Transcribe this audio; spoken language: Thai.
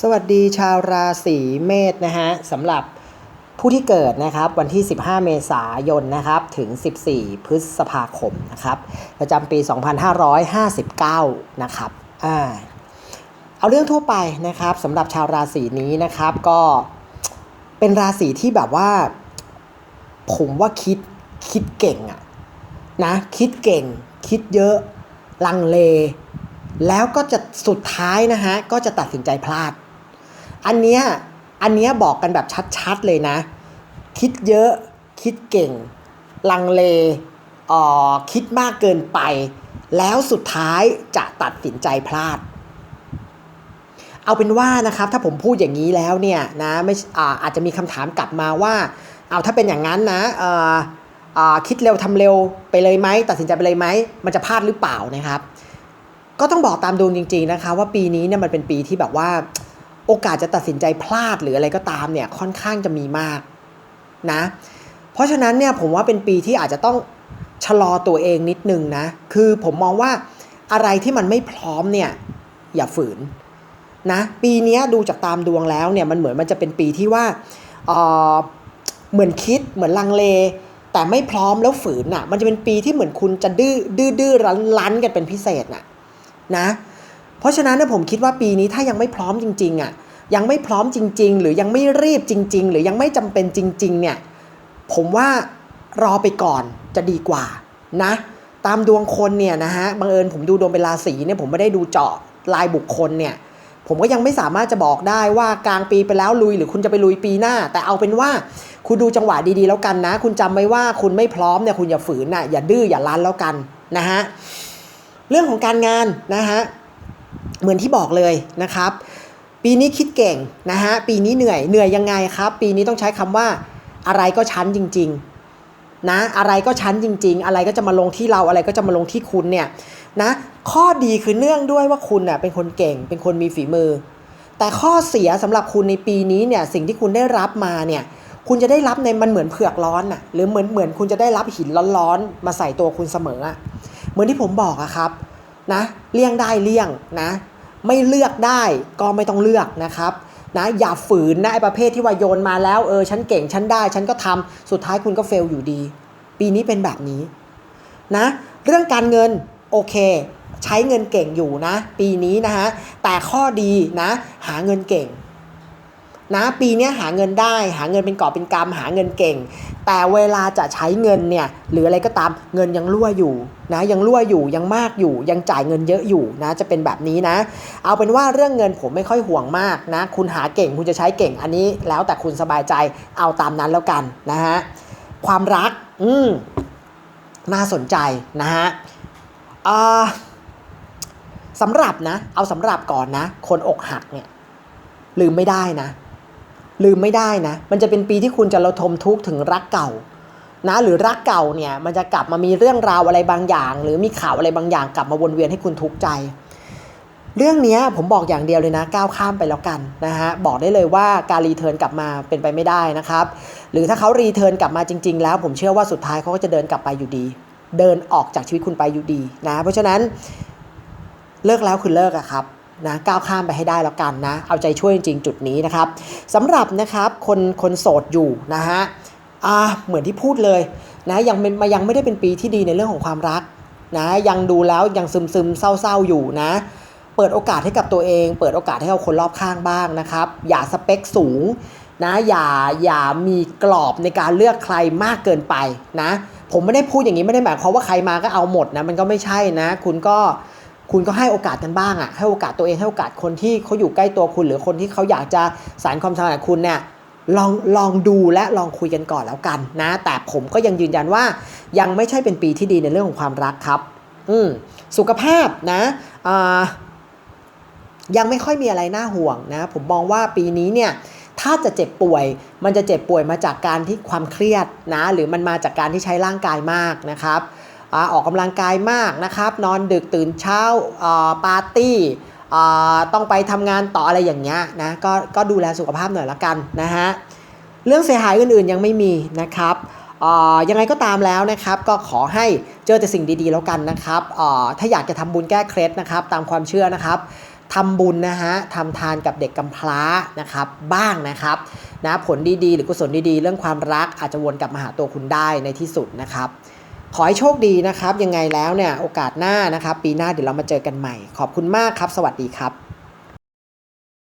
สวัสดีชาวราศีเมษนะฮะสำหรับผู้ที่เกิดนะครับวันที่ 15 เมษายนนะครับถึง 14 พฤษภาคมนะครับประจำปี 2559 นะครับอ่าเอาเรื่องทั่วไปนะครับสำหรับชาวราศีนี้นะครับก็เป็นราศีที่แบบว่า ผมว่าคิดคิดเก่งอะนะคิดเก่ง คิดเยอะ ลังเล แล้วก็จะสุดท้ายนะฮะก็จะตัดสินใจพลาด อันเนี้ยอันเนี้ยบอกกันแบบชัดๆเลยนะ คิดเยอะคิดเก่ง ลังเลอ่อคิดมากเกินไป แล้วสุดท้ายจะตัดสินใจพลาด เอาเป็นว่านะครับ ถ้าผมพูดอย่างนี้แล้วเนี่ยนะไม่อาอาจจะมีคำถามกลับมาว่า เอาถ้าเป็นอย่างนั้นนะเอ่ออ่าคิดเร็วทำเร็วไปเลยไหมตัดสินใจไปเลยไหมมันจะพลาดหรือเปล่านะครับ ก็ต้องบอกตามดวงจริง ๆนะคะ ว่าปีนี้เนี่ยมันเป็นปีที่แบบว่า โอกาสจะตัดสินใจพลาดหรืออะไรก็ตามเนี่ยค่อนข้างจะมีมากนะ เพราะฉะนั้นเนี่ยผมว่าเป็นปีที่อาจจะต้องชะลอตัวเองนิดนึงนะ คือผมมองว่าอะไรที่มันไม่พร้อมเนี่ยอย่าฝืนนะ ปีนี้ดูจากตามดวงแล้วเนี่ยมันเหมือนมันจะเป็นปีที่ว่าเออเหมือนคิดเหมือนลังเล แต่ไม่พร้อมแล้วฝืนน่ะ มันจะเป็นปีที่เหมือนคุณจะดื้อดื้อดื้อรั้นรั้นกันเป็นพิเศษน่ะนะ เพราะฉะนั้นเนี่ยผมคิดว่าปีนี้ถ้ายังไม่พร้อมจริงๆอะยังไม่พร้อมจริง ๆ หรือยังไม่รีบจริง ๆ หรือยังไม่จำเป็นจริง ๆ เนี่ยผมว่ารอไปก่อนจะดีกว่านะ ตามดวงคนเนี่ยนะฮะบังเอิญผมดูดวงเป็นราศีเนี่ยผมไม่ได้ดูเจาะรายบุคคลเนี่ยผมก็ยังไม่สามารถจะบอกได้ว่ากลางปีไปแล้วลุยหรือคุณจะไปลุยปีหน้า แต่เอาเป็นว่าคุณดูจังหวะดีๆแล้วกันนะ คุณจำไว้ว่าคุณไม่พร้อมเนี่ยคุณอย่าฝืนน่ะอย่าดื้ออย่ารั้นแล้วกันนะฮะเรื่องของการงานนะฮะ เหมือนที่บอกเลยนะครับ ปีนี้คิดเก่งนะฮะปีนี้เหนื่อยเหนื่อยยังไงครับ ปีนี้ต้องใช้คำว่าอะไรก็ชั้นจริงๆนะอะไรก็ชั้นจริง ๆ อะไรก็จะมาลงที่เราอะไรก็จะมาลงที่คุณเนี่ยนะข้อดีคือเนื่องด้วยว่าคุณเน่ยเป็นคนเก่ง เป็นคนมีฝีมือ แต่ข้อเสียสำหรับคุณในปีนี้เนี่ยสิ่งที่คุณได้รับมาเนี่ยคุณจะได้รับในมันเหมือนเผือกร้อนน่ะหรือเหมือนเหมือนคุณจะได้รับหินร้อนๆมาใส่ตัวคุณเสมออะเหมือนที่ผมบอกอะครับ นะเลี่ยงได้เลี่ยงนะไม่เลือกได้ก็ไม่ต้องเลือกนะครับนะอย่าฝืนนะไอ้ประเภทที่ว่าโยนมาแล้วเออฉันเก่งฉันได้ ฉันก็ทำสุดท้ายคุณก็เฟลอยู่ดี ปีนี้เป็นแบบนี้นะเรื่องการเงินโอเค ใช้เงินเก่งอยู่นะ ปีนี้นะฮะแต่ข้อดีนะหาเงินเก่ง นะปีนี้หาเงินได้ หาเงินเป็นกอบเป็นกำหาเงินเก่ง แต่เวลาจะใช้เงินเนี่ยหรืออะไรก็ตามเงินยังรั่วอยู่นะยังรั่วอยู่ยังมากอยู่ยังจ่ายเงินเยอะอยู่นะจะเป็นแบบนี้นะ เอาเป็นว่าเรื่องเงินผมไม่ค่อยห่วงมากนะ คุณหาเก่งคุณจะใช้เก่งอันนี้ แล้วแต่คุณสบายใจเอาตามนั้นแล้วกันนะฮะความรักอืมน่าสนใจนะฮะอ่าสำหรับนะ เอาสำหรับก่อนนะ คนอกหักเนี่ยลืมไม่ได้นะ ลืมไม่ได้นะ มันจะเป็นปีที่คุณจะระทมทุกข์ถึงรักเก่านะหรือรักเก่าเนี่ยมันจะกลับมามีเรื่องราวอะไรบางอย่าง หรือมีข่าวอะไรบางอย่างกลับมาวนเวียนให้คุณทุกข์ใจ เรื่องนี้ผมบอกอย่างเดียวเลยนะก้าวข้ามไปแล้วกันนะฮะบอกได้เลยว่าการรีเทิร์นกลับมาเป็นไปไม่ได้นะครับหรือถ้าเขารีเทิร์นกลับมาจริง ๆ แล้ว ผมเชื่อว่าสุดท้ายเขาก็จะเดินกลับไปอยู่ดี เดินออกจากชีวิตคุณไปอยู่ดีนะเพราะฉะนั้นเลิกแล้วคือเลิกอะครับ นะก้าวข้ามไปให้ได้แล้วกันนะ เอาใจช่วยจริงๆจุดนี้นะครับสำหรับนะครับคนคนโสดอยู่นะฮะอ่าเหมือนที่พูดเลยนะยังเป็นมายังไม่ได้เป็นปีที่ดีในเรื่องของความรักนะยังดูแล้วยังซึมซึมเศร้าๆอยู่นะ เปิดโอกาสให้กับตัวเอง เปิดโอกาสให้กับคนรอบข้างบ้างนะครับอย่าสเปคสูงนะอย่าอย่ามีกรอบในการเลือกใครมากเกินไปนะผมไม่ได้พูดอย่างนี้ไม่ได้หมายความว่าใครมาก็เอาหมดนะมันก็ไม่ใช่นะ คุณก็ คุณก็ให้โอกาสกันบ้างอะ่ะให้โอกาสตัวเองให้โอกาสคนที่เขาอยู่ใกล้ตัวคุณ หรือคนที่เขาอยากจะสารความสัมพันธ์กับคุณเนี่ยลองลองดูและลองคุยกันก่อนแล้วกันนะ แต่ผมก็ยังยืนยันว่า ยังไม่ใช่เป็นปีที่ดีในเรื่องของความรักครับ อืมสุขภาพนะอ่ายังไม่ค่อยมีอะไรน่าห่วงนะ ผมมองว่าปีนี้เนี่ยถ้าจะเจ็บป่วย มันจะเจ็บป่วยมาจากการที่ความเครียดนะ หรือมันมาจากการที่ใช้ร่างกายมากนะครับ ออกกำลังกายมากนะครับ นอนดึกตื่นเช้าปาร์ตี้ต้องไปทำงานต่ออะไรอย่างเงี้ยนะก็ก็ดูแลสุขภาพหน่อยละกันนะฮะเรื่องเสียหายอื่นๆยังไม่มีนะครับยังไงก็ตามแล้วนะครับ ก็ขอให้เจอแต่สิ่งดีๆแล้วกันนะครับถ้าอยากจะทำบุญแก้เคล็ดนะครับ ตามความเชื่อนะครับทำบุญนะฮะทำทานกับเด็กกำพร้านะครับบ้างนะครับนะผลดีๆ หรือกุศลดีๆ เรื่องความรักอาจจะวนกลับมาหาตัวคุณได้ในที่สุดนะครับ ขอให้โชคดีนะครับ ยังไงแล้วเนี่ยโอกาสหน้านะครับ ปีหน้าเดี๋ยวเรามาเจอกันใหม่ ขอบคุณมากครับ สวัสดีครับ